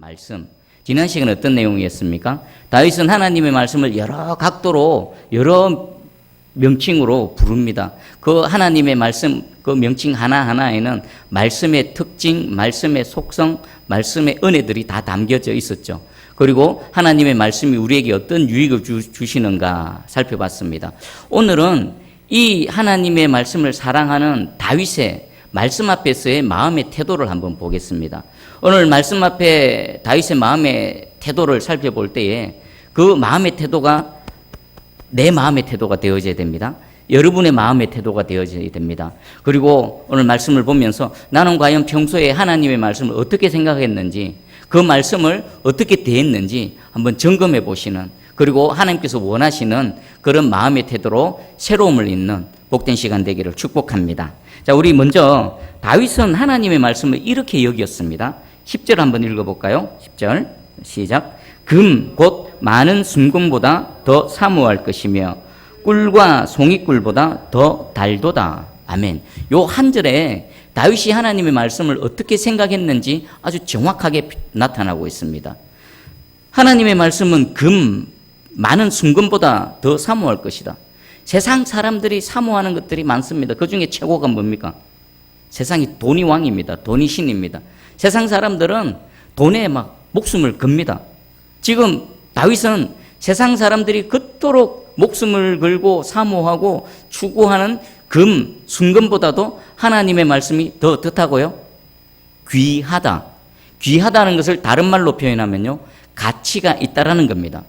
말씀. 지난 시간에 어떤 내용이었습니까? 다윗은 하나님의 말씀을 여러 각도로 여러 명칭으로 부릅니다. 그 하나님의 말씀 그 명칭 하나하나에는 말씀의 특징, 말씀의 속성, 말씀의 은혜들이 다 담겨져 있었죠. 그리고 하나님의 말씀이 우리에게 어떤 유익을 주, 주시는가 살펴봤습니다. 오늘은 이 하나님의 말씀을 사랑하는 다윗의 말씀 앞에서의 마음의 태도를 한번 보겠습니다. 오늘 말씀 앞에 다윗의 마음의 태도를 살펴볼 때에 그 마음의 태도가 내 마음의 태도가 되어져야 됩니다. 여러분의 마음의 태도가 되어져야 됩니다. 그리고 오늘 말씀을 보면서 나는 과연 평소에 하나님의 말씀을 어떻게 생각했는지 그 말씀을 어떻게 대했는지 한번 점검해 보시는 그리고 하나님께서 원하시는 그런 마음의 태도로 새로움을 잇는 복된 시간 되기를 축복합니다. 자, 우리 먼저 다윗은 하나님의 말씀을 이렇게 여겼습니다. 10절 한번 읽어볼까요? 10절 시작. 금, 곧 많은 순금보다 더 사모할 것이며 꿀과 송이꿀보다 더 달도다. 아멘. 요 한 절에 다윗이 하나님의 말씀을 어떻게 생각했는지 아주 정확하게 나타나고 있습니다. 하나님의 말씀은 금, 많은 순금보다 더 사모할 것이다. 세상 사람들이 사모하는 것들이 많습니다. 그 중에 최고가 뭡니까? 세상이 돈이 왕입니다. 돈이 신입니다. 세상 사람들은 돈에 막 목숨을 겁니다. 지금 다윗은 세상 사람들이 그토록 목숨을 걸고 사모하고 추구하는 금, 순금보다도 하나님의 말씀이 더 뜻하고요. 귀하다. 귀하다는 것을 다른 말로 표현하면요. 가치가 있다라는 겁니다.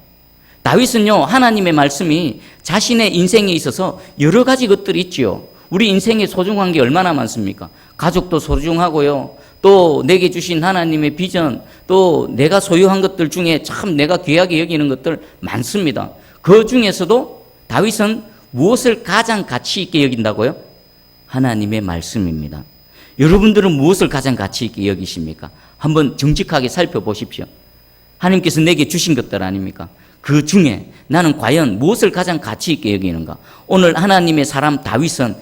다윗은요, 하나님의 말씀이 자신의 인생에 있어서 여러 가지 것들이 있지요. 우리 인생에 소중한 게 얼마나 많습니까? 가족도 소중하고요. 또 내게 주신 하나님의 비전, 또 내가 소유한 것들 중에 참 내가 귀하게 여기는 것들 많습니다. 그 중에서도 다윗은 무엇을 가장 가치 있게 여긴다고요? 하나님의 말씀입니다. 여러분들은 무엇을 가장 가치 있게 여기십니까? 한번 정직하게 살펴보십시오. 하나님께서 내게 주신 것들 아닙니까? 그 중에 나는 과연 무엇을 가장 가치 있게 여기는가? 오늘 하나님의 사람 다윗은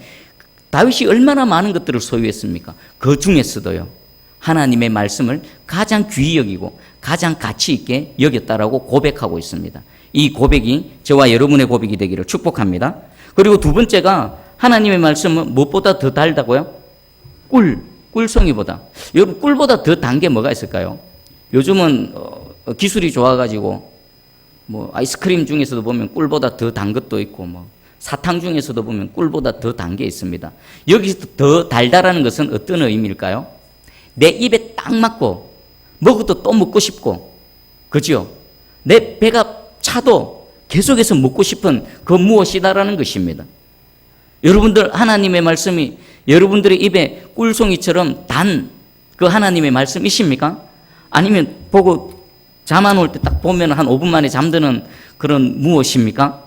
다윗이 얼마나 많은 것들을 소유했습니까? 그 중에서도요. 하나님의 말씀을 가장 귀히 여기고 가장 가치 있게 여겼다라고 고백하고 있습니다. 이 고백이 저와 여러분의 고백이 되기를 축복합니다. 그리고 두 번째가 하나님의 말씀은 무엇보다 더 달다고요? 꿀, 꿀송이보다. 여러분 꿀보다 더 단 게 뭐가 있을까요? 요즘은 어, 기술이 좋아가지고 뭐 아이스크림 중에서도 보면 꿀보다 더 단 것도 있고 뭐 사탕 중에서도 보면 꿀보다 더 단 게 있습니다. 여기서 더 달다라는 것은 어떤 의미일까요? 내 입에 딱 맞고 먹어도 또 먹고 싶고 그죠? 내 배가 차도 계속해서 먹고 싶은 그 무엇이다라는 것입니다. 여러분들 하나님의 말씀이 여러분들의 입에 꿀송이처럼 단 그 하나님의 말씀이십니까? 아니면 보고 잠 안 올 때 딱 보면 한 5분 만에 잠드는 그런 무엇입니까?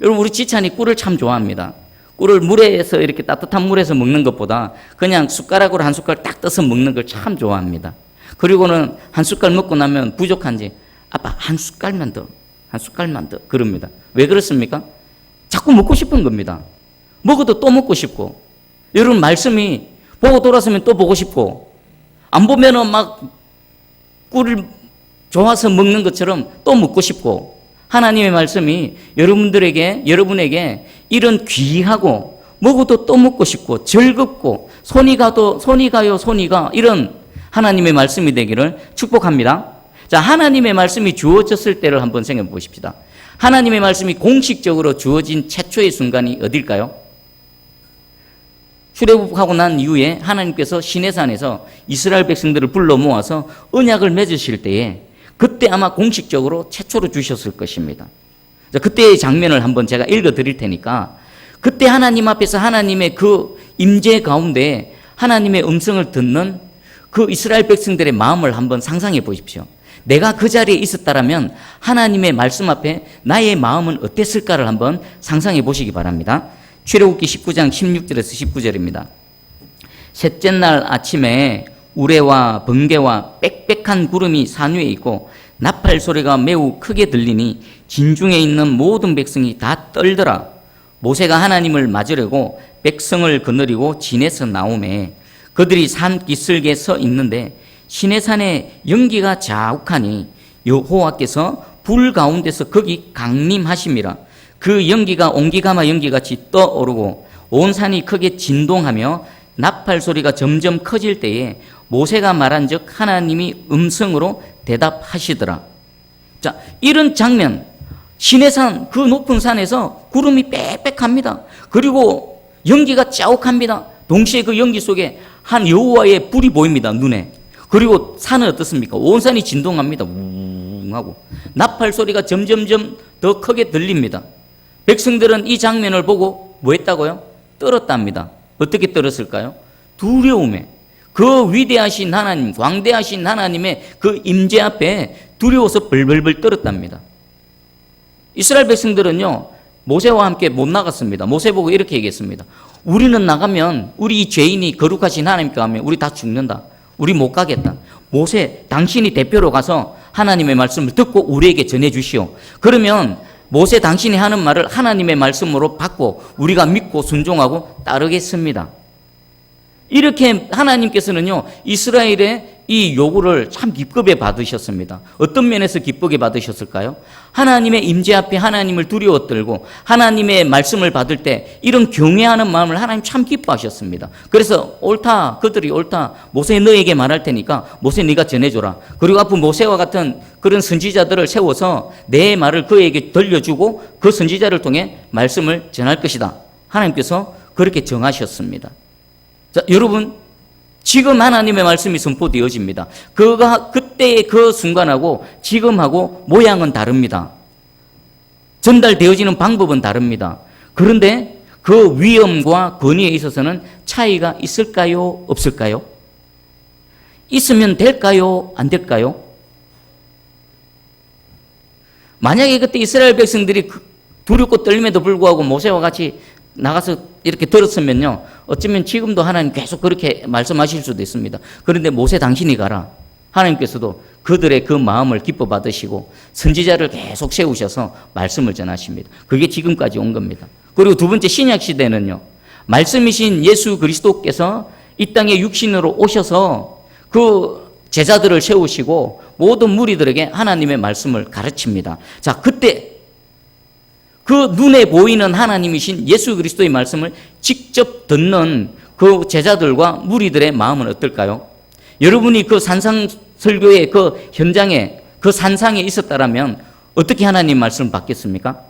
여러분 우리 지찬이 꿀을 참 좋아합니다. 꿀을 물에서 이렇게 따뜻한 물에서 먹는 것보다 그냥 숟가락으로 한 숟갈 딱 떠서 먹는 걸 참 좋아합니다. 그리고는 한 숟갈 먹고 나면 부족한지 아빠 한 숟갈만 더, 한 숟갈만 더 그럽니다. 왜 그렇습니까? 자꾸 먹고 싶은 겁니다. 먹어도 또 먹고 싶고 여러분 말씀이 보고 돌아서면 또 보고 싶고 안 보면은 막 꿀을 좋아서 먹는 것처럼 또 먹고 싶고 하나님의 말씀이 여러분들에게 여러분에게 이런 귀하고 먹어도 또 먹고 싶고 즐겁고 손이 가도 손이 가요 손이 가 이런 하나님의 말씀이 되기를 축복합니다. 자, 하나님의 말씀이 주어졌을 때를 한번 생각해 보십시다. 하나님의 말씀이 공식적으로 주어진 최초의 순간이 어딜까요? 출애굽하고 난 이후에 하나님께서 시내산에서 이스라엘 백성들을 불러 모아서 언약을 맺으실 때에 그때 아마 공식적으로 최초로 주셨을 것입니다. 자, 그때의 장면을 한번 제가 읽어 드릴 테니까 그때 하나님 앞에서 하나님의 그 임재 가운데 하나님의 음성을 듣는 그 이스라엘 백성들의 마음을 한번 상상해 보십시오. 내가 그 자리에 있었다라면 하나님의 말씀 앞에 나의 마음은 어땠을까를 한번 상상해 보시기 바랍니다. 출애굽기 19장 16절에서 19절입니다. 셋째 날 아침에 우레와 번개와 빽빽한 구름이 산 위에 있고 나팔 소리가 매우 크게 들리니 진중에 있는 모든 백성이 다 떨더라. 모세가 하나님을 맞으려고 백성을 거느리고 진에서 나오매 그들이 산 기슭에 서 있는데 시내산에 연기가 자욱하니 여호와께서 불 가운데서 거기 강림하심이라 그 연기가 옹기가마 연기같이 떠오르고 온 산이 크게 진동하며 나팔 소리가 점점 커질 때에 모세가 말한 즉 하나님이 음성으로 대답하시더라. 자, 이런 장면 시내산 그 높은 산에서 구름이 빽빽합니다. 그리고 연기가 자욱합니다. 동시에 그 연기 속에 한 여호와의 불이 보입니다. 눈에. 그리고 산은 어떻습니까? 온 산이 진동합니다. 웅 하고 나팔 소리가 점점점 더 크게 들립니다. 백성들은 이 장면을 보고 뭐 했다고요? 떨었답니다. 어떻게 떨었을까요? 두려움에 그 위대하신 하나님, 광대하신 하나님의 그 임재 앞에 두려워서 벌벌벌 떨었답니다. 이스라엘 백성들은요, 모세와 함께 못 나갔습니다. 모세 보고 이렇게 얘기했습니다. 우리는 나가면 우리 이 죄인이 거룩하신 하나님께 가면 우리 다 죽는다. 우리 못 가겠다. 모세, 당신이 대표로 가서 하나님의 말씀을 듣고 우리에게 전해 주시오. 그러면 모세 당신이 하는 말을 하나님의 말씀으로 받고 우리가 믿고 순종하고 따르겠습니다. 이렇게 하나님께서는요, 이스라엘의 이 요구를 참 기쁘게 받으셨습니다. 어떤 면에서 기쁘게 받으셨을까요? 하나님의 임재 앞에 하나님을 두려워 떨고 하나님의 말씀을 받을 때 이런 경외하는 마음을 하나님 참 기뻐하셨습니다. 그래서 옳다, 그들이 옳다. 모세 너에게 말할 테니까 모세 네가 전해줘라. 그리고 앞으로 모세와 같은 그런 선지자들을 세워서 내 말을 그에게 들려주고 그 선지자를 통해 말씀을 전할 것이다. 하나님께서 그렇게 정하셨습니다. 자, 여러분, 지금 하나님의 말씀이 선포되어집니다. 그가 그때의 그 순간하고 지금하고 모양은 다릅니다. 전달되어지는 방법은 다릅니다. 그런데 그 위험과 권위에 있어서는 차이가 있을까요? 없을까요? 있으면 될까요? 안 될까요? 만약에 그때 이스라엘 백성들이 그 두렵고 떨림에도 불구하고 모세와 같이 나가서 이렇게 들었으면요. 어쩌면 지금도 하나님 계속 그렇게 말씀하실 수도 있습니다. 그런데 모세 당신이 가라. 하나님께서도 그들의 그 마음을 기뻐 받으시고 선지자를 계속 세우셔서 말씀을 전하십니다. 그게 지금까지 온 겁니다. 그리고 두 번째 신약 시대는요. 말씀이신 예수 그리스도께서 이 땅에 육신으로 오셔서 그 제자들을 세우시고 모든 무리들에게 하나님의 말씀을 가르칩니다. 자, 그때 그 눈에 보이는 하나님이신 예수 그리스도의 말씀을 직접 듣는 그 제자들과 무리들의 마음은 어떨까요? 여러분이 그 산상 설교의 그 현장에 그 산상에 있었다라면 어떻게 하나님 말씀을 받겠습니까?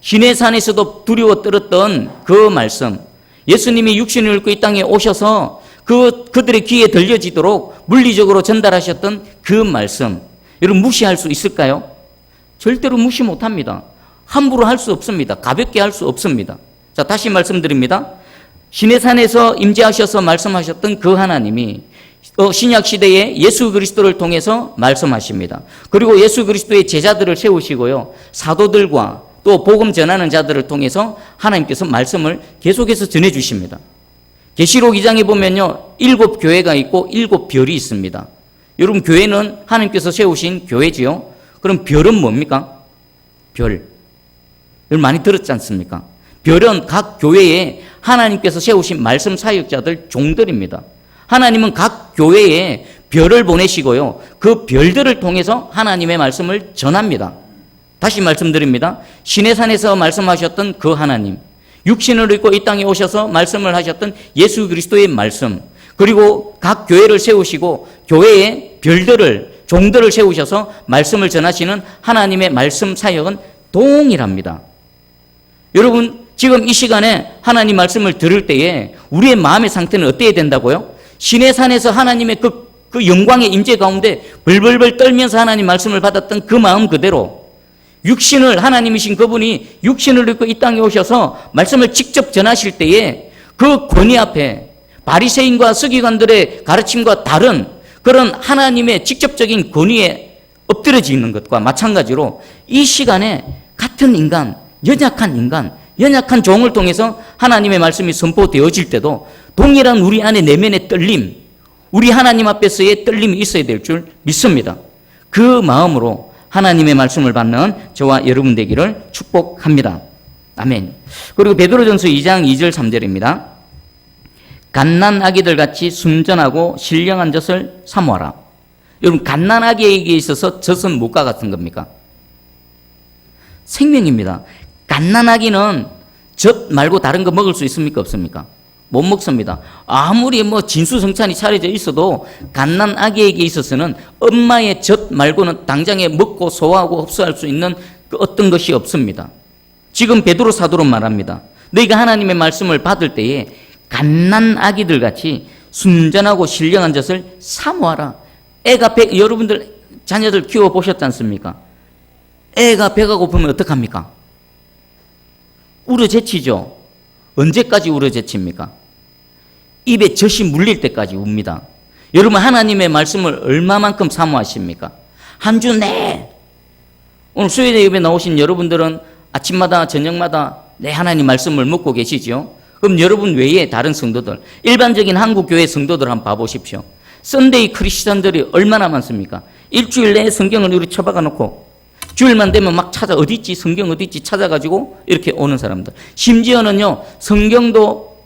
신의 산에서도 두려워 떨었던 그 말씀, 예수님이 육신을 입고 이 땅에 오셔서 그 그들의 귀에 들려지도록 물리적으로 전달하셨던 그 말씀, 여러분 무시할 수 있을까요? 절대로 무시 못 합니다. 함부로 할 수 없습니다. 가볍게 할 수 없습니다. 자, 다시 말씀드립니다. 신의 산에서 임재하셔서 말씀하셨던 그 하나님이 어, 신약 시대에 예수 그리스도를 통해서 말씀하십니다. 그리고 예수 그리스도의 제자들을 세우시고요. 사도들과 또 복음 전하는 자들을 통해서 하나님께서 말씀을 계속해서 전해 주십니다. 계시록 2장에 보면요. 일곱 교회가 있고 일곱 별이 있습니다. 여러분 교회는 하나님께서 세우신 교회지요. 그럼 별은 뭡니까? 별. 여러분 많이 들었지 않습니까? 별은 각 교회에 하나님께서 세우신 말씀 사역자들 종들입니다. 하나님은 각 교회에 별을 보내시고요. 그 별들을 통해서 하나님의 말씀을 전합니다. 다시 말씀드립니다. 신의 산에서 말씀하셨던 그 하나님, 육신을 입고 이 땅에 오셔서 말씀을 하셨던 예수 그리스도의 말씀, 그리고 각 교회를 세우시고 교회에 별들을 종들을 세우셔서 말씀을 전하시는 하나님의 말씀 사역은 동일합니다. 여러분, 지금 이 시간에 하나님 말씀을 들을 때에 우리의 마음의 상태는 어때야 된다고요? 신의 산에서 하나님의 그, 그 영광의 임재 가운데 벌벌벌 떨면서 하나님 말씀을 받았던 그 마음 그대로 육신을 하나님이신 그분이 육신을 입고 이 땅에 오셔서 말씀을 직접 전하실 때에 그 권위 앞에 바리새인과 서기관들의 가르침과 다른 그런 하나님의 직접적인 권위에 엎드려지는 것과 마찬가지로 이 시간에 같은 인간 연약한 인간, 연약한 종을 통해서 하나님의 말씀이 선포되어질 때도 동일한 우리 안에 내면의 떨림, 우리 하나님 앞에서의 떨림이 있어야 될 줄 믿습니다. 그 마음으로 하나님의 말씀을 받는 저와 여러분 되기를 축복합니다. 아멘. 그리고 베드로전서 2장 2절 3절입니다. 갓난 아기들 같이 순전하고 신령한 젖을 사모하라. 여러분 갓난 아기에게 있어서 젖은 무엇과 같은 겁니까? 생명입니다. 갓난 아기는 젖 말고 다른 거 먹을 수 있습니까? 없습니까? 못 먹습니다. 아무리 뭐 진수성찬이 차려져 있어도 갓난 아기에게 있어서는 엄마의 젖 말고는 당장에 먹고 소화하고 흡수할 수 있는 그 어떤 것이 없습니다. 지금 베드로 사도로 말합니다. 너희가 하나님의 말씀을 받을 때에 갓난 아기들 같이 순전하고 신령한 젖을 사모하라. 애가 배, 여러분들 자녀들 키워 보셨지 않습니까? 애가 배가 고프면 어떡합니까? 울어제치죠. 언제까지 울어제칩니까? 입에 젖이 물릴 때까지 웁니다. 여러분 하나님의 말씀을 얼마만큼 사모하십니까? 한 주 내. 오늘 수요일 예배 나오신 여러분들은 아침마다 저녁마다 내 하나님 말씀을 묻고 계시죠? 그럼 여러분 외에 다른 성도들, 일반적인 한국 교회 성도들 한번 봐보십시오. 썬데이 크리스천들이 얼마나 많습니까? 일주일 내에 성경을 이렇게 쳐박아 놓고 주일만 되면 막 찾아 어디 있지 성경 어디 있지 찾아가지고 이렇게 오는 사람들. 심지어는요 성경도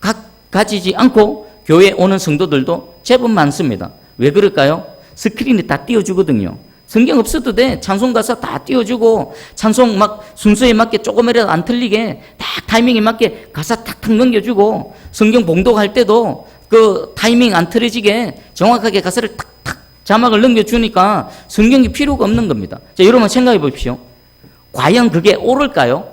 가, 가지지 않고 교회 오는 성도들도 제법 많습니다. 왜 그럴까요? 스크린에 다 띄워주거든요. 성경 없어도 돼. 찬송 가사 다 띄워주고 찬송 막 순서에 맞게 조금이라도 안 틀리게 딱 타이밍에 맞게 가사 탁탁 넘겨주고 성경 봉독할 때도 그 타이밍 안 틀어지게 정확하게 가사를 탁탁 자막을 넘겨주니까 성경이 필요가 없는 겁니다. 자, 여러분 생각해 보십시오. 과연 그게 옳을까요?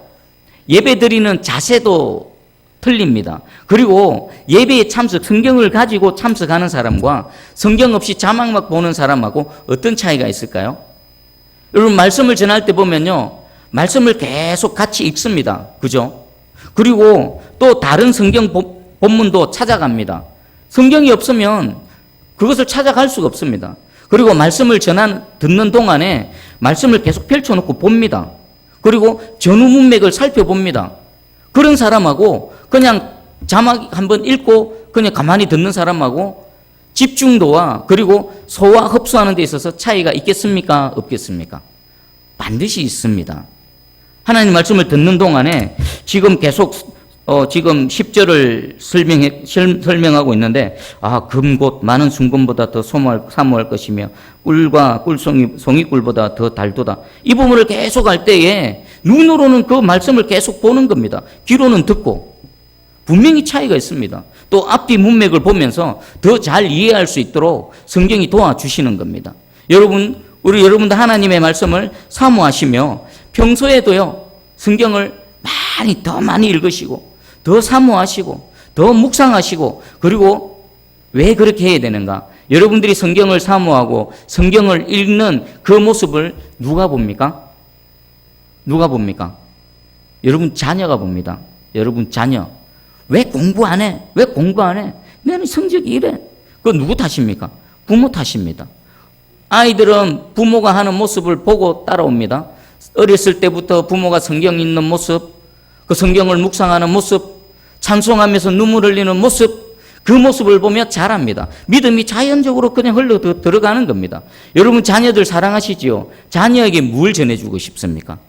예배 드리는 자세도 틀립니다. 그리고 예배에 참석, 성경을 가지고 참석하는 사람과 성경 없이 자막만 보는 사람하고 어떤 차이가 있을까요? 여러분, 말씀을 전할 때 보면요. 말씀을 계속 같이 읽습니다. 그죠? 그리고 또 다른 성경 본- 본문도 찾아갑니다. 성경이 없으면 그것을 찾아갈 수가 없습니다. 그리고 말씀을 전한, 듣는 동안에 말씀을 계속 펼쳐놓고 봅니다. 그리고 전후 문맥을 살펴봅니다. 그런 사람하고 그냥 자막 한번 읽고 그냥 가만히 듣는 사람하고 집중도와 그리고 소화 흡수하는 데 있어서 차이가 있겠습니까? 없겠습니까? 반드시 있습니다. 하나님 말씀을 듣는 동안에 지금 계속 어, 지금 10절을 설명해, 설- 설명하고 있는데, 아, 금곧 많은 순금보다 더 소모할, 사모할 것이며, 꿀과 꿀송이, 송이꿀보다 더 달도다. 이 부분을 계속 할 때에, 눈으로는 그 말씀을 계속 보는 겁니다. 귀로는 듣고. 분명히 차이가 있습니다. 또 앞뒤 문맥을 보면서 더 잘 이해할 수 있도록 성경이 도와주시는 겁니다. 여러분, 우리 여러분도 하나님의 말씀을 사모하시며, 평소에도요, 성경을 많이 더 많이 읽으시고, 더 사모하시고 더 묵상하시고 그리고 왜 그렇게 해야 되는가? 여러분들이 성경을 사모하고 성경을 읽는 그 모습을 누가 봅니까? 누가 봅니까? 여러분 자녀가 봅니다. 여러분 자녀. 왜 공부 안 해? 왜 공부 안 해? 내는 성적이 이래. 그거 누구 탓입니까? 부모 탓입니다. 아이들은 부모가 하는 모습을 보고 따라옵니다. 어렸을 때부터 부모가 성경 읽는 모습, 그 성경을 묵상하는 모습, 찬송하면서 눈물 흘리는 모습, 그 모습을 보며 자랍니다. 믿음이 자연적으로 그냥 흘러 들- 들어가는 겁니다. 여러분 자녀들 사랑하시지요? 자녀에게 뭘 전해주고 싶습니까?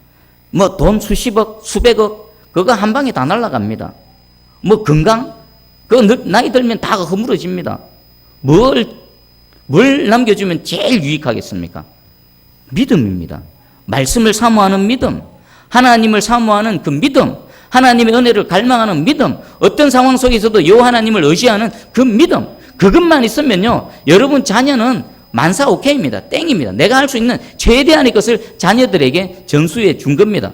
뭐 돈 수십억, 수백억, 그거 한 방에 다 날아갑니다. 뭐 건강? 그거 늙- 나이 들면 다 허물어집니다. 뭘, 뭘 남겨주면 제일 유익하겠습니까? 믿음입니다. 말씀을 사모하는 믿음, 하나님을 사모하는 그 믿음, 하나님의 은혜를 갈망하는 믿음, 어떤 상황 속에서도 요 하나님을 의지하는 그 믿음, 그것만 있으면요, 여러분 자녀는 만사 오케이입니다. 땡입니다. 내가 할 수 있는 최대한의 것을 자녀들에게 전수해 준 겁니다.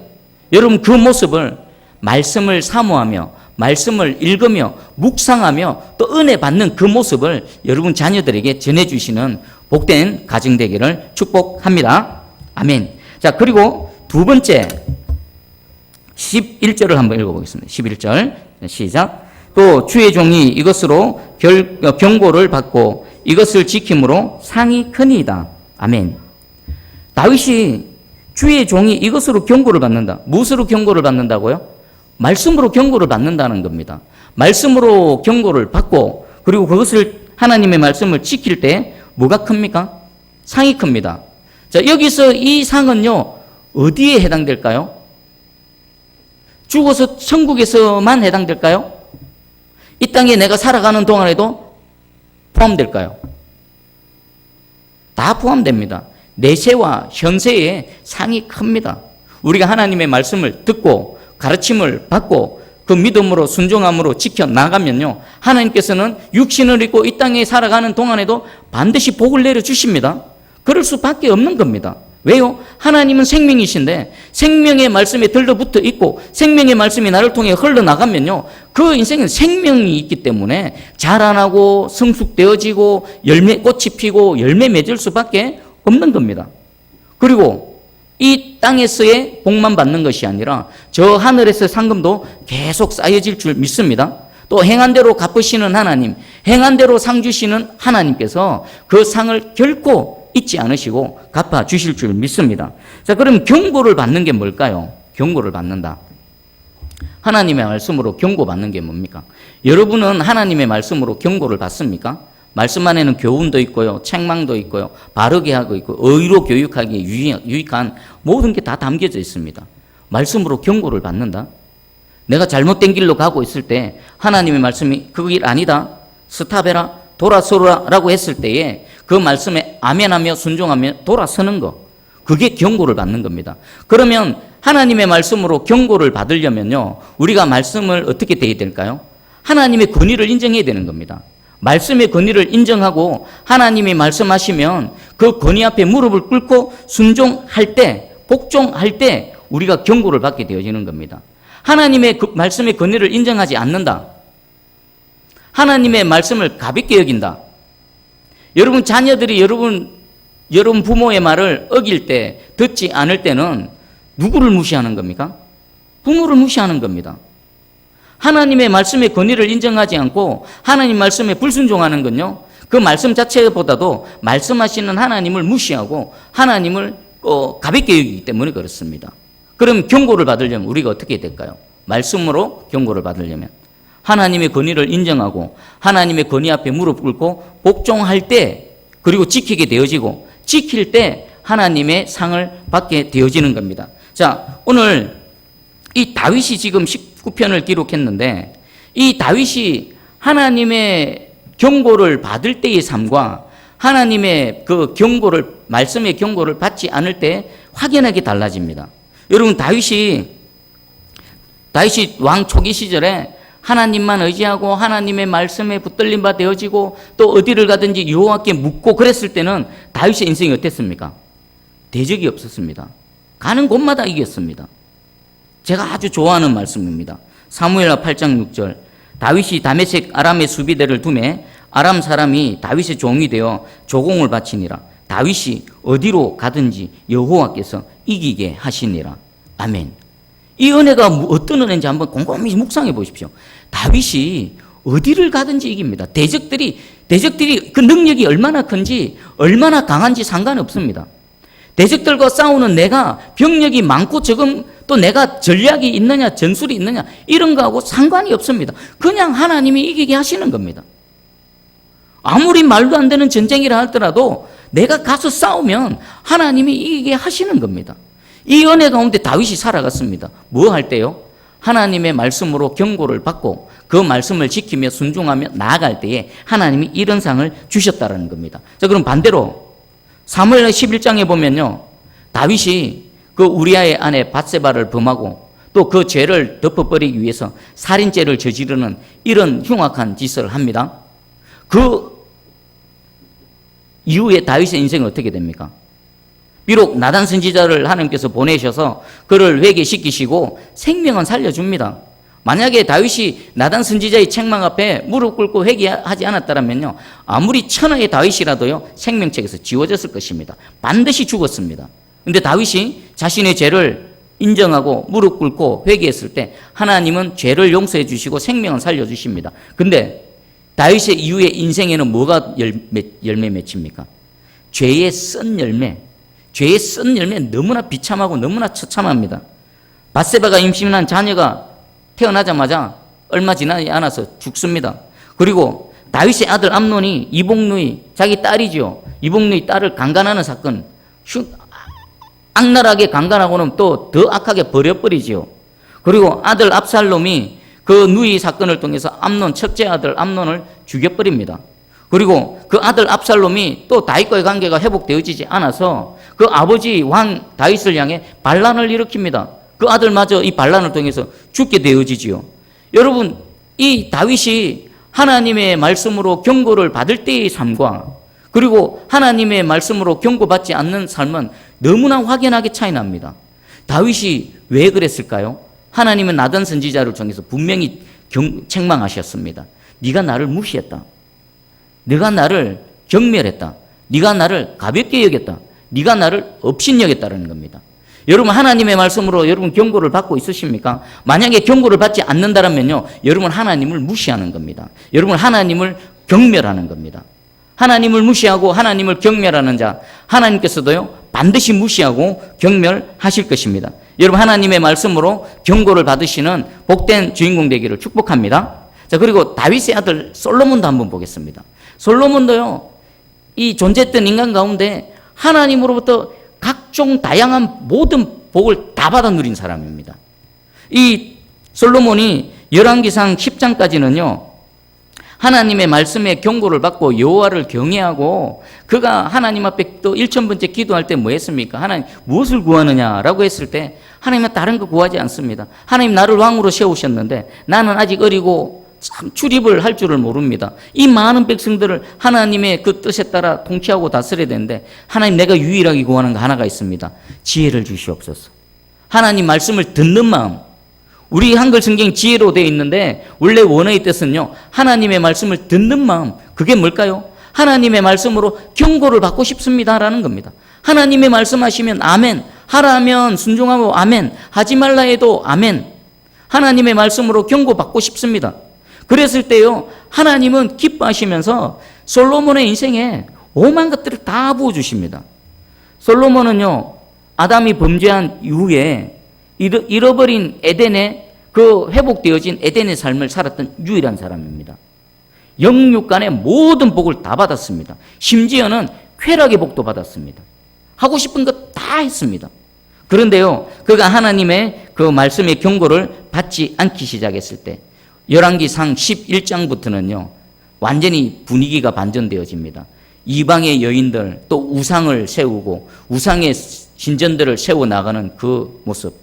여러분 그 모습을 말씀을 사모하며 말씀을 읽으며 묵상하며 또 은혜 받는 그 모습을 여러분 자녀들에게 전해 주시는 복된 가정 되기를 축복합니다. 아멘. 자, 그리고 두 번째 11절을 한번 읽어보겠습니다. 11절 시작. 또 주의 종이 이것으로 결, 어, 경고를 받고 이것을 지킴으로 상이 크니이다. 아멘. 다윗이 주의 종이 이것으로 경고를 받는다. 무엇으로 경고를 받는다고요? 말씀으로 경고를 받는다는 겁니다. 말씀으로 경고를 받고 그리고 그것을 하나님의 말씀을 지킬 때 뭐가 큽니까? 상이 큽니다. 자, 여기서 이 상은요, 어디에 해당될까요? 죽어서 천국에서만 해당될까요? 이 땅에 내가 살아가는 동안에도 포함될까요? 다 포함됩니다. 내세와 현세의 상이 큽니다. 우리가 하나님의 말씀을 듣고 가르침을 받고 그 믿음으로 순종함으로 지켜 나가면요. 하나님께서는 육신을 입고 이 땅에 살아가는 동안에도 반드시 복을 내려 주십니다. 그럴 수밖에 없는 겁니다. 왜요? 하나님은 생명이신데 생명의 말씀에 들러붙어 있고 생명의 말씀이 나를 통해 흘러나가면요. 그 인생은 생명이 있기 때문에 자라나고 성숙되어지고 열매 꽃이 피고 열매 맺을 수밖에 없는 겁니다. 그리고 이 땅에서의 복만 받는 것이 아니라 저 하늘에서 상금도 계속 쌓여질 줄 믿습니다. 또 행한 대로 갚으시는 하나님, 행한 대로 상 주시는 하나님께서 그 상을 결코 잊지 않으시고 갚아 주실 줄 믿습니다. 자, 그럼 경고를 받는 게 뭘까요? 경고를 받는다. 하나님의 말씀으로 경고받는 게 뭡니까? 여러분은 하나님의 말씀으로 경고를 받습니까? 말씀 안에는 교훈도 있고요, 책망도 있고요, 바르게 하고 있고, 의로 교육하기에 유익- 유익한 모든 게 다 담겨져 있습니다. 말씀으로 경고를 받는다? 내가 잘못된 길로 가고 있을 때 하나님의 말씀이 그 길 아니다. 스탑해라. 돌아서라. 라고 했을 때에 그 말씀에 아멘하며 순종하며 돌아서는 거. 그게 경고를 받는 겁니다. 그러면 하나님의 말씀으로 경고를 받으려면요. 우리가 말씀을 어떻게 돼야 될까요? 하나님의 권위를 인정해야 되는 겁니다. 말씀의 권위를 인정하고 하나님이 말씀하시면 그 권위 앞에 무릎을 꿇고 순종할 때, 복종할 때 우리가 경고를 받게 되어지는 겁니다. 하나님의 그 말씀의 권위를 인정하지 않는다. 하나님의 말씀을 가볍게 여긴다. 여러분 자녀들이 여러분 여러분 부모의 말을 어길 때 듣지 않을 때는 누구를 무시하는 겁니까? 부모를 무시하는 겁니다. 하나님의 말씀의 권위를 인정하지 않고 하나님 말씀에 불순종하는 건요. 그 말씀 자체보다도 말씀하시는 하나님을 무시하고 하나님을 어, 가볍게 여기기 때문에 그렇습니다. 그럼 경고를 받으려면 우리가 어떻게 될까요? 말씀으로 경고를 받으려면 하나님의 권위를 인정하고 하나님의 권위 앞에 무릎 꿇고 복종할 때 그리고 지키게 되어지고 지킬 때 하나님의 상을 받게 되어지는 겁니다. 자, 오늘 이 다윗이 지금 19편을 기록했는데 이 다윗이 하나님의 경고를 받을 때의 삶과 하나님의 그 경고를 말씀의 경고를 받지 않을 때 확연하게 달라집니다. 여러분 다윗이 다윗이 왕 초기 시절에 하나님만 의지하고 하나님의 말씀에 붙들림 바 되어지고 또 어디를 가든지 여호와께 묻고 그랬을 때는 다윗의 인생이 어땠습니까? 대적이 없었습니다. 가는 곳마다 이겼습니다. 제가 아주 좋아하는 말씀입니다. 사무엘하 8장 6절. 다윗이 다메섹 아람의 수비대를 두매 아람 사람이 다윗의 종이 되어 조공을 바치니라. 다윗이 어디로 가든지 여호와께서 이기게 하시니라. 아멘. 이 은혜가 뭐 어떤 은혜인지 한번 곰곰이 묵상해 보십시오. 다윗이 어디를 가든지 이깁니다. 대적들이 대적들이 그 능력이 얼마나 큰지 얼마나 강한지 상관없습니다. 대적들과 싸우는 내가 병력이 많고 적은 또 내가 전략이 있느냐 전술이 있느냐 이런 거하고 상관이 없습니다. 그냥 하나님이 이기게 하시는 겁니다. 아무리 말도 안 되는 전쟁이라 할더라도 내가 가서 싸우면 하나님이 이기게 하시는 겁니다. 이 은혜 가운데 다윗이 살아갔습니다. 뭐 할 때요? 하나님의 말씀으로 경고를 받고 그 말씀을 지키며 순종하며 나아갈 때에 하나님이 이런 상을 주셨다라는 겁니다. 자, 그럼 반대로 사무엘 11장에 보면요. 다윗이 그 우리아의 아내 바세바를 범하고 또 그 죄를 덮어버리기 위해서 살인죄를 저지르는 이런 흉악한 짓을 합니다. 그 이후에 다윗의 인생은 어떻게 됩니까? 비록 나단 선지자를 하나님께서 보내셔서 그를 회개시키시고 생명은 살려줍니다. 만약에 다윗이 나단 선지자의 책망 앞에 무릎 꿇고 회개하지 않았다면요 아무리 천하의 다윗이라도요 생명책에서 지워졌을 것입니다. 반드시 죽었습니다. 근데 다윗이 자신의 죄를 인정하고 무릎 꿇고 회개했을 때 하나님은 죄를 용서해 주시고 생명을 살려 주십니다. 근데 다윗의 이후에 인생에는 뭐가 열매, 열매 맺힙니까? 죄의 쓴 열매. 죄의 쓴 열매 너무나 비참하고 너무나 처참합니다. 바세바가 임신한 자녀가 태어나자마자 얼마 지나지 않아서 죽습니다. 그리고 다윗의 아들 암논이 이복누이 자기 딸이죠. 이복누이 딸을 강간하는 사건. 흉- 악랄하게 강간하고는 또 더 악하게 버려버리지요. 그리고 아들 압살롬이 그그 누이 사건을 통해서 암론 첫째 아들 암론을 죽여버립니다. 그리고 그 아들 압살롬이 또 다윗과의 관계가 회복되어지지 않아서 그 아버지 왕 다윗을 향해 반란을 일으킵니다. 그 아들마저 이 반란을 통해서 죽게 되어지지요. 여러분 이 다윗이 하나님의 말씀으로 경고를 받을 때의 삶과 그리고 하나님의 말씀으로 경고받지 않는 삶은 너무나 확연하게 차이 납니다. 다윗이 왜 그랬을까요? 하나님은 나단 선지자를 통해서 분명히 경, 책망하셨습니다. 네가 나를 무시했다. 네가 나를 경멸했다. 네가 나를 가볍게 여겼다. 네가 나를 업신여겼다는 겁니다. 여러분 하나님의 말씀으로 여러분 경고를 받고 있으십니까? 만약에 경고를 받지 않는다면요. 여러분 하나님을 무시하는 겁니다. 여러분 하나님을 경멸하는 겁니다. 하나님을 무시하고 하나님을 경멸하는 자 하나님께서도요. 반드시 무시하고 경멸하실 것입니다. 여러분 하나님의 말씀으로 경고를 받으시는 복된 주인공 되기를 축복합니다. 자, 그리고 다윗의 아들 솔로몬도 한번 보겠습니다. 솔로몬도요. 이 존재했던 인간 가운데 하나님으로부터 각종 다양한 모든 복을 다 받아 누린 사람입니다. 이 솔로몬이 열왕기상 10장까지는요. 하나님의 말씀에 경고를 받고 여호와를 경외하고 그가 하나님 앞에 또 일천번째 기도할 때 뭐 했습니까? 하나님 무엇을 구하느냐라고 했을 때 하나님은 다른 거 구하지 않습니다. 하나님 나를 왕으로 세우셨는데 나는 아직 어리고 참 출입을 할 줄을 모릅니다. 이 많은 백성들을 하나님의 그 뜻에 따라 통치하고 다스려야 되는데 하나님 내가 유일하게 구하는 거 하나가 있습니다. 지혜를 주시옵소서. 하나님 말씀을 듣는 마음. 우리 한글 성경 지혜로 되어 있는데 원래 원어의 뜻은요. 하나님의 말씀을 듣는 마음. 그게 뭘까요? 하나님의 말씀으로 경고를 받고 싶습니다라는 겁니다. 하나님의 말씀하시면 아멘. 하라면 순종하고 아멘. 하지 말라 해도 아멘. 하나님의 말씀으로 경고받고 싶습니다. 그랬을 때요, 하나님은 기뻐하시면서 솔로몬의 인생에 오만 것들을 다 부어주십니다. 솔로몬은요, 아담이 범죄한 이후에 잃어버린 에덴의 그 회복되어진 에덴의 삶을 살았던 유일한 사람입니다. 영육간의 모든 복을 다 받았습니다. 심지어는 쾌락의 복도 받았습니다. 하고 싶은 것 다 했습니다. 그런데요, 그가 하나님의 그 말씀의 경고를 받지 않기 시작했을 때, 열왕기상 11장부터는요, 완전히 분위기가 반전되어집니다. 이방의 여인들, 또 우상을 세우고, 우상의 신전들을 세워 나가는 그 모습.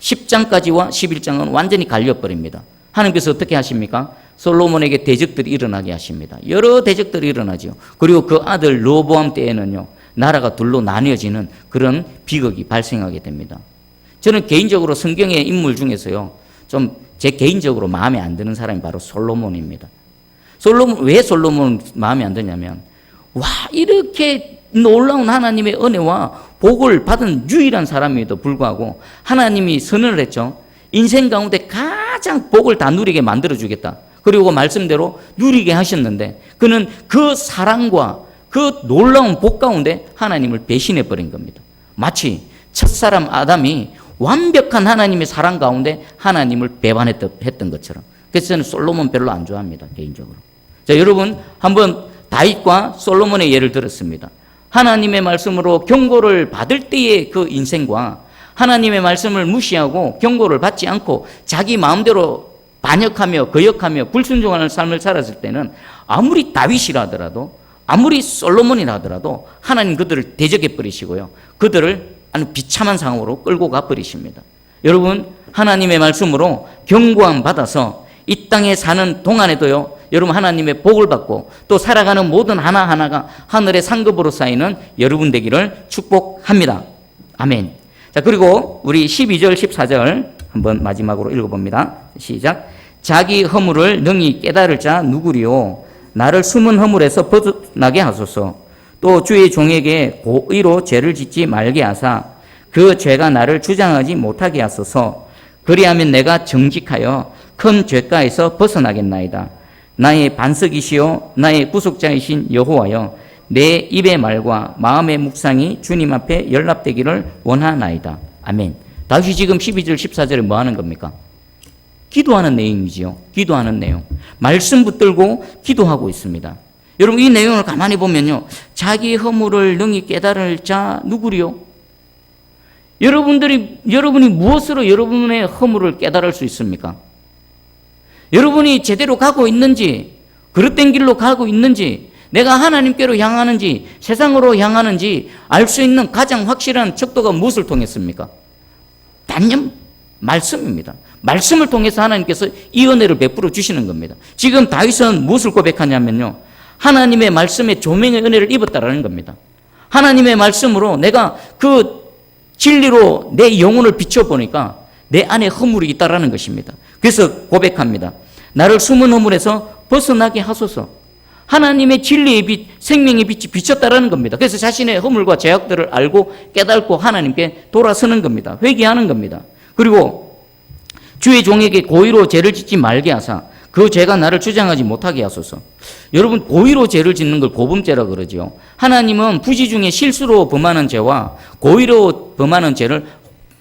10장까지와 11장은 완전히 갈려버립니다. 하나님께서 어떻게 하십니까? 솔로몬에게 대적들이 일어나게 하십니다. 여러 대적들이 일어나죠. 그리고 그 아들 로보암 때에는요, 나라가 둘로 나뉘어지는 그런 비극이 발생하게 됩니다. 저는 개인적으로 성경의 인물 중에서요, 좀 제 개인적으로 마음에 안 드는 사람이 바로 솔로몬입니다. 솔로몬, 왜 솔로몬 마음에 안 드냐면, 와, 이렇게 놀라운 하나님의 은혜와 복을 받은 유일한 사람에도 불구하고 하나님이 선언을 했죠. 인생 가운데 가장 복을 다 누리게 만들어 주겠다. 그리고 말씀대로 누리게 하셨는데 그는 그 사랑과 그 놀라운 복 가운데 하나님을 배신해 버린 겁니다. 마치 첫사람 아담이 완벽한 하나님의 사랑 가운데 하나님을 배반했던 것처럼. 그래서 저는 솔로몬 별로 안 좋아합니다. 개인적으로. 자, 여러분 한번 다윗과 솔로몬의 예를 들었습니다. 하나님의 말씀으로 경고를 받을 때의 그 인생과 하나님의 말씀을 무시하고 경고를 받지 않고 자기 마음대로 반역하며 거역하며 불순종하는 삶을 살았을 때는 아무리 다윗이라 하더라도 아무리 솔로몬이라 하더라도 하나님 그들을 대적해 버리시고요. 그들을 아주 비참한 상황으로 끌고 가 버리십니다. 여러분 하나님의 말씀으로 경고함 받아서 이 땅에 사는 동안에도요. 여러분 하나님의 복을 받고 또 살아가는 모든 하나하나가 하늘의 상급으로 쌓이는 여러분 되기를 축복합니다. 아멘. 자, 그리고 우리 12절, 14절 한번 마지막으로 읽어봅니다. 시작. 자기 허물을 능히 깨달을 자 누구리요? 나를 숨은 허물에서 벗어나게 하소서. 또 주의 종에게 고의로 죄를 짓지 말게 하사 그 죄가 나를 주장하지 못하게 하소서. 그리하면 내가 정직하여 큰 죄가에서 벗어나겠나이다. 나의 반석이시요 나의 구속자이신 여호와여 내 입의 말과 마음의 묵상이 주님 앞에 연락되기를 원하나이다. 아멘. 다윗이 지금 12절 14절에 뭐 하는 겁니까? 기도하는 내용이지요. 기도하는 내용. 말씀 붙들고 기도하고 있습니다. 여러분 이 내용을 가만히 보면요. 자기 허물을 능히 깨달을 자 누구리요? 여러분들이 여러분이 무엇으로 여러분의 허물을 깨달을 수 있습니까? 여러분이 제대로 가고 있는지, 그릇된 길로 가고 있는지, 내가 하나님께로 향하는지, 세상으로 향하는지 알 수 있는 가장 확실한 척도가 무엇을 통했습니까? 단연 말씀입니다. 말씀을 통해서 하나님께서 이 은혜를 베풀어 주시는 겁니다. 지금 다윗은 무엇을 고백하냐면요. 하나님의 말씀에 조명의 은혜를 입었다라는 겁니다. 하나님의 말씀으로 내가 그 진리로 내 영혼을 비춰보니까 내 안에 허물이 있다라는 것입니다. 그래서 고백합니다. 나를 숨은 허물에서 벗어나게 하소서. 하나님의 진리의 빛, 생명의 빛이 비쳤다라는 겁니다. 그래서 자신의 허물과 죄악들을 알고 깨닫고 하나님께 돌아서는 겁니다. 회개하는 겁니다. 그리고 주의 종에게 고의로 죄를 짓지 말게 하사 그 죄가 나를 주장하지 못하게 하소서. 여러분 고의로 죄를 짓는 걸 고범죄라 그러죠. 하나님은 부지 중에 실수로 범하는 죄와 고의로 범하는 죄를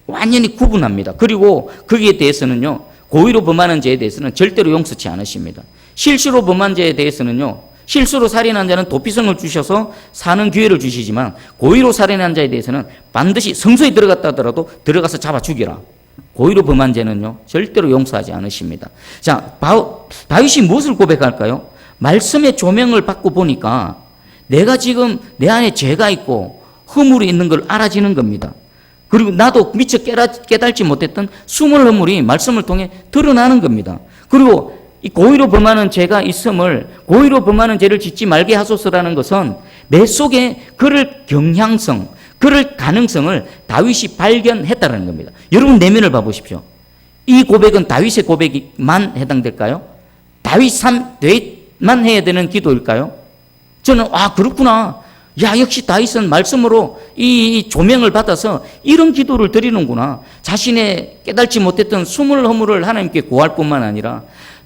완전히 구분합니다. 그리고 거기에 대해서는요. 고의로 범하는 죄에 대해서는 절대로 용서치 않으십니다. 실수로 범한 죄에 대해서는요. 실수로 살인한 자는 도피성을 주셔서 사는 기회를 주시지만 고의로 살인한 자에 대해서는 반드시 성소에 들어갔다 하더라도 들어가서 잡아 죽이라. 고의로 범한 죄는요, 절대로 용서하지 않으십니다. 자, 바, 다윗이 무엇을 고백할까요? 말씀의 조명을 받고 보니까 내가 지금 내 안에 죄가 있고 허물이 있는 걸 알아지는 겁니다. 그리고 나도 미처 깨달, 깨달지 못했던 숨을 허물이 말씀을 통해 드러나는 겁니다. 그리고 이 고의로 범하는 죄가 있음을 고의로 범하는 죄를 짓지 말게 하소서라는 것은 내 속에 그럴 경향성, 그럴 가능성을 다윗이 발견했다는 겁니다. 여러분 내면을 봐보십시오. 이 고백은 다윗의 고백만 해당될까요? 다윗 삼 다윗만 해야 되는 기도일까요? 저는 아 그렇구나. 야 역시 다윗은 말씀으로 이 조명을 받아서 이런 기도를 드리는구나. 자신의 깨달지 못했던 숨을 허물을 하나님께 구할 뿐만 아니라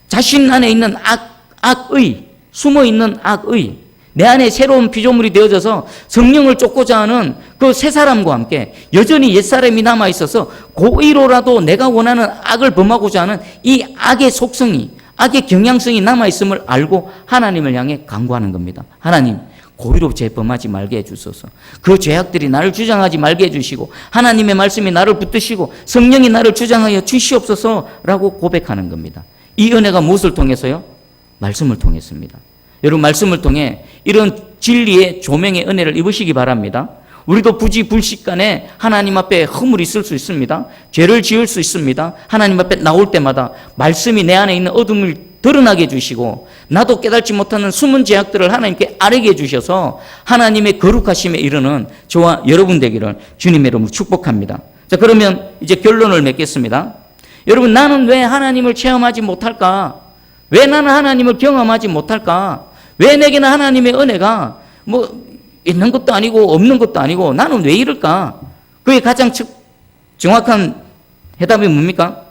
자신 안에 있는 악, 악의, 숨어 있는 악의, 내 안에 새로운 피조물이 되어져서 성령을 쫓고자 하는 그 새 사람과 함께 여전히 옛사람이 남아 있어서 고의로라도 내가 원하는 악을 범하고자 하는 이 악의 속성이, 악의 경향성이 남아 있음을 알고 하나님을 향해 강구하는 겁니다. 하나님, 고의로 죄범하지 말게 해주소서. 그 죄악들이 나를 주장하지 말게 해주시고 하나님의 말씀이 나를 붙드시고 성령이 나를 주장하여 주시옵소서라고 고백하는 겁니다. 이 은혜가 무엇을 통해서요? 말씀을 통했습니다. 여러분 말씀을 통해 이런 진리의 조명의 은혜를 입으시기 바랍니다. 우리도 부지 불식간에 하나님 앞에 허물이 있을 수 있습니다. 죄를 지을 수 있습니다. 하나님 앞에 나올 때마다 말씀이 내 안에 있는 어둠을 드러나게 해주시고 나도 깨닫지 못하는 숨은 죄악들을 하나님께 아뢰게 해주셔서 하나님의 거룩하심에 이르는 저와 여러분 되기를 주님의 이름으로 축복합니다. 자 그러면 이제 결론을 맺겠습니다. 여러분 나는 왜 하나님을 체험하지 못할까? 왜 나는 하나님을 경험하지 못할까? 왜 내게는 하나님의 은혜가 뭐 있는 것도 아니고 없는 것도 아니고 나는 왜 이럴까? 그게 가장 정확한 해답이 뭡니까?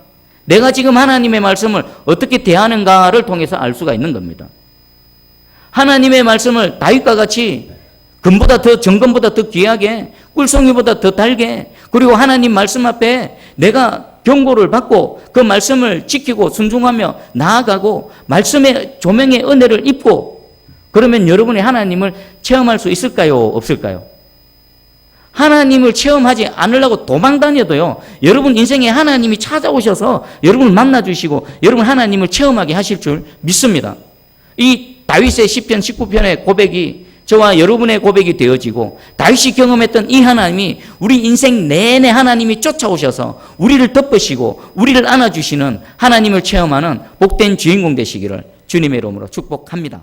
내가 지금 하나님의 말씀을 어떻게 대하는가를 통해서 알 수가 있는 겁니다. 하나님의 말씀을 다윗과 같이 금보다 더 정금보다 더 귀하게 꿀송이보다 더 달게 그리고 하나님 말씀 앞에 내가 경고를 받고 그 말씀을 지키고 순종하며 나아가고 말씀의 조명의 은혜를 입고 그러면 여러분이 하나님을 체험할 수 있을까요? 없을까요? 하나님을 체험하지 않으려고 도망 다녀도요, 여러분 인생에 하나님이 찾아오셔서 여러분을 만나주시고 여러분 하나님을 체험하게 하실 줄 믿습니다. 이 다윗의 10편, 19편의 고백이 저와 여러분의 고백이 되어지고 다윗이 경험했던 이 하나님이 우리 인생 내내 하나님이 쫓아오셔서 우리를 덮으시고 우리를 안아주시는 하나님을 체험하는 복된 주인공 되시기를 주님의 이름으로 축복합니다.